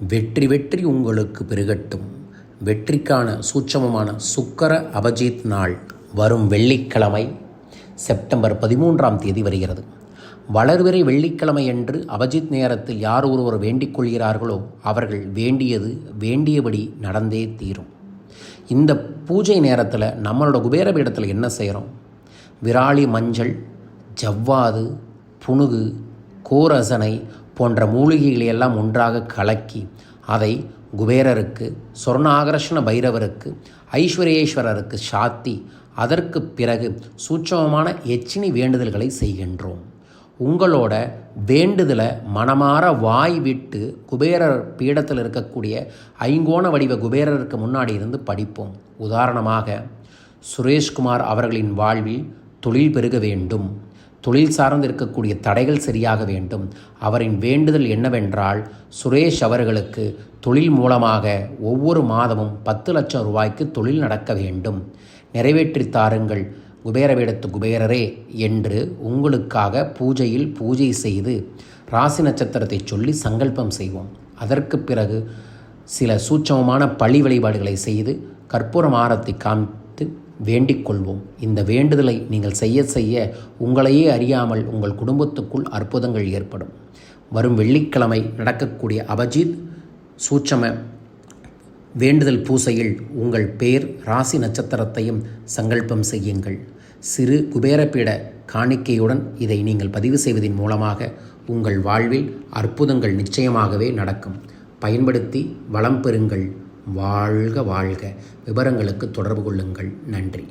வெற்றி வெற்றி உங்களுக்கு பெருகட்டும். வெற்றிக்கான சூட்சமமான சுக்கர அபஜித் நாள் வரும் வெள்ளிக்கிழமை செப்டம்பர் பதிமூன்றாம் தேதி வருகிறது. வளர்விரை வெள்ளிக்கிழமை என்று அபஜித் நேரத்தில் யார் ஒருவர் வேண்டிக் கொள்கிறார்களோ அவர்கள் வேண்டியது வேண்டியபடி நடந்தே தீரும். இந்த பூஜை நேரத்தில் நம்மளோட குபேர பீடத்தில் என்ன செய்கிறோம் விராலி மஞ்சள் ஜவ்வாது புனுகு கோரசனை போன்ற மூலிகைகளை எல்லாம் ஒன்றாக கலக்கி அதை குபேரருக்கு சொர்ணாகர்ஷண பைரவருக்கு ஐஸ்வர்யேஸ்வரருக்கு சாத்தி அதற்கு பிறகு சூட்சமமான எச்சினி வேண்டுதல்களை செய்கின்றோம். உங்களோட வேண்டுதலை மனமாற வாய் விட்டு குபேரர் பீடத்தில் இருக்கக்கூடிய ஐங்கோண வடிவ குபேரருக்கு முன்னாடி இருந்து படிப்போம். உதாரணமாக சுரேஷ்குமார் அவர்களின் வாழ்வில் தொழில் பெருக வேண்டும். தொழில் சார்ந்து இருக்கக்கூடிய தடைகள் சரியாக வேண்டும். அவரின் வேண்டுதல் என்னவென்றால் சுரேஷ் அவர்களுக்கு தொழில் மூலமாக ஒவ்வொரு மாதமும் பத்து லட்சம் ரூபாய்க்கு தொழில் நடக்க வேண்டும். நிறைவேற்றி தாருங்கள் குபேரவேடத்து குபேரரே என்று உங்களுக்காக பூஜையில் பூஜை செய்து ராசி நட்சத்திரத்தை சொல்லி சங்கல்பம் செய்வோம். அதற்கு பிறகு சில சூட்சமமான பழி வழிபாடுகளை செய்து கற்பூர ஆரத்தை காம் வேண்டிக் கொள்வோம் இந்த வேண்டுதலை நீங்கள் செய்ய செய்ய உங்களையே அறியாமல் உங்கள் குடும்பத்துக்குள் அற்புதங்கள் ஏற்படும். வரும் வெள்ளிக்கிழமை நடக்கக்கூடிய அபஜித் சூட்சம வேண்டுதல் பூசையில் உங்கள் பேர் ராசி நட்சத்திரத்தையும் சங்கல்பம் செய்யுங்கள். சிறு குபேரப்பீட காணிக்கையுடன் இதை நீங்கள் பதிவு செய்வதன் மூலமாக உங்கள் வாழ்வில் அற்புதங்கள் நிச்சயமாகவே நடக்கும். பயன்படுத்தி வளம் பெறுங்கள். வாழ்க வாழ்க. விவரங்களுக்கு தொடர்பு கொள்ளுங்கள். நன்றி.